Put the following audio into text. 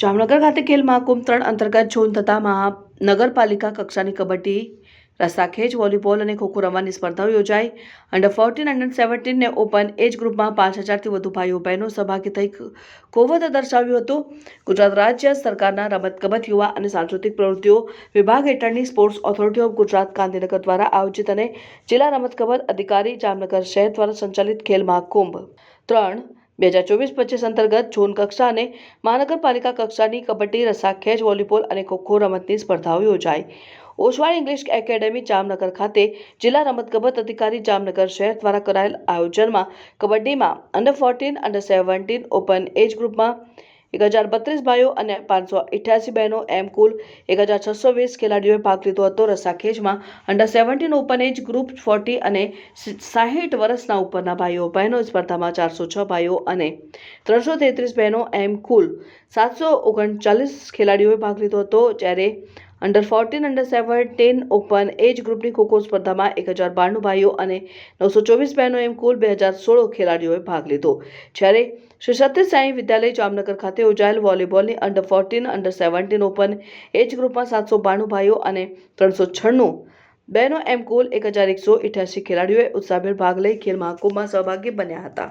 જામનગર ખાતે ખેલ મહાકુંભ ત્રણ અંતર્ગત ઝોન થતાં મહાનગરપાલિકા કક્ષાની કબડ્ડી રસ્સાખેંચ વોલીબોલ અને ખોખો રમવાની સ્પર્ધાઓ યોજાઈ. અંડર ફોર્ટીન અંડર સેવન્ટીનને ઓપન એજ ગ્રુપમાં પાંચ હજારથી વધુ ભાઈઓ બહેનો સહભાગી થઈ કોવત દર્શાવ્યું હતું. ગુજરાત રાજ્ય સરકારના રમત ગમત યુવા અને સાંસ્કૃતિક પ્રવૃત્તિઓ વિભાગ હેઠળની sports authority of Gujarat Gandhinagar દ્વારા આયોજિત અને જિલ્લા રમતગમત અધિકારી જામનગર શહેર દ્વારા સંચાલિત ખેલ મહાકુંભ. ત્રણ બે હજાર ચોવીસ પચીસ અંતર્ગત ઝોન કક્ષા અને મહાનગરપાલિકા કક્ષાની કબડ્ડી, રસાખેજ, વોલીબોલ અને ખોખો રમતની સ્પર્ધાઓ યોજાઈ. ઓસવાળ ઇંગ્લિશ એકેડેમી જામનગર ખાતે જિલ્લા રમતગમત અધિકારી જામનગર શહેર દ્વારા કરાયેલ આયોજનમાં કબડ્ડીમાં under fourteen under seventeen open age ગ્રુપમાં એક હજાર બત્રીસ ભાઈઓ અને પાંચસો અઠ્યાસી બહેનો એમ કુલ એક હજાર છસો વીસ ખેલાડીઓએ ભાગ લીધો હતો રસાખેજમાં. Under seventeen open age group forty અને સાહીઠ વર્ષના ઉપરના ભાઈઓ, બહેનો સ્પર્ધામાં ચારસો છ ભાઈઓ અને ત્રણસો તેત્રીસ બહેનો એમ કુલ સાતસો ઓગણચાલીસ ખેલાડીઓએ ભાગ લીધો હતો. જ્યારે under fourteen under seventeen open age ગ્રુપની ખોખો સ્પર્ધામાં એક હજાર બારનું ભાઈઓ અને નવસો ચોવીસ બહેનો એમ કુલ બે હજાર સોળ ખેલાડીઓએ ભાગ લીધો. જ્યારે શ્રી સત્ય સાંઈ વિદ્યાલય જામનગર ખાતે યોજાયેલ વોલીબોલની under fourteen under seventeen open age ગ્રુપમાં સાતસો બાણું ભાઈઓ અને ત્રણસો છન્નું બહેનો એમ કુલ એક હજાર એકસો ખેલાડીઓએ ઉત્સાહભેર ભાગ લઈ ખેલ મહાકુંભમાં સહભાગી બન્યા હતા.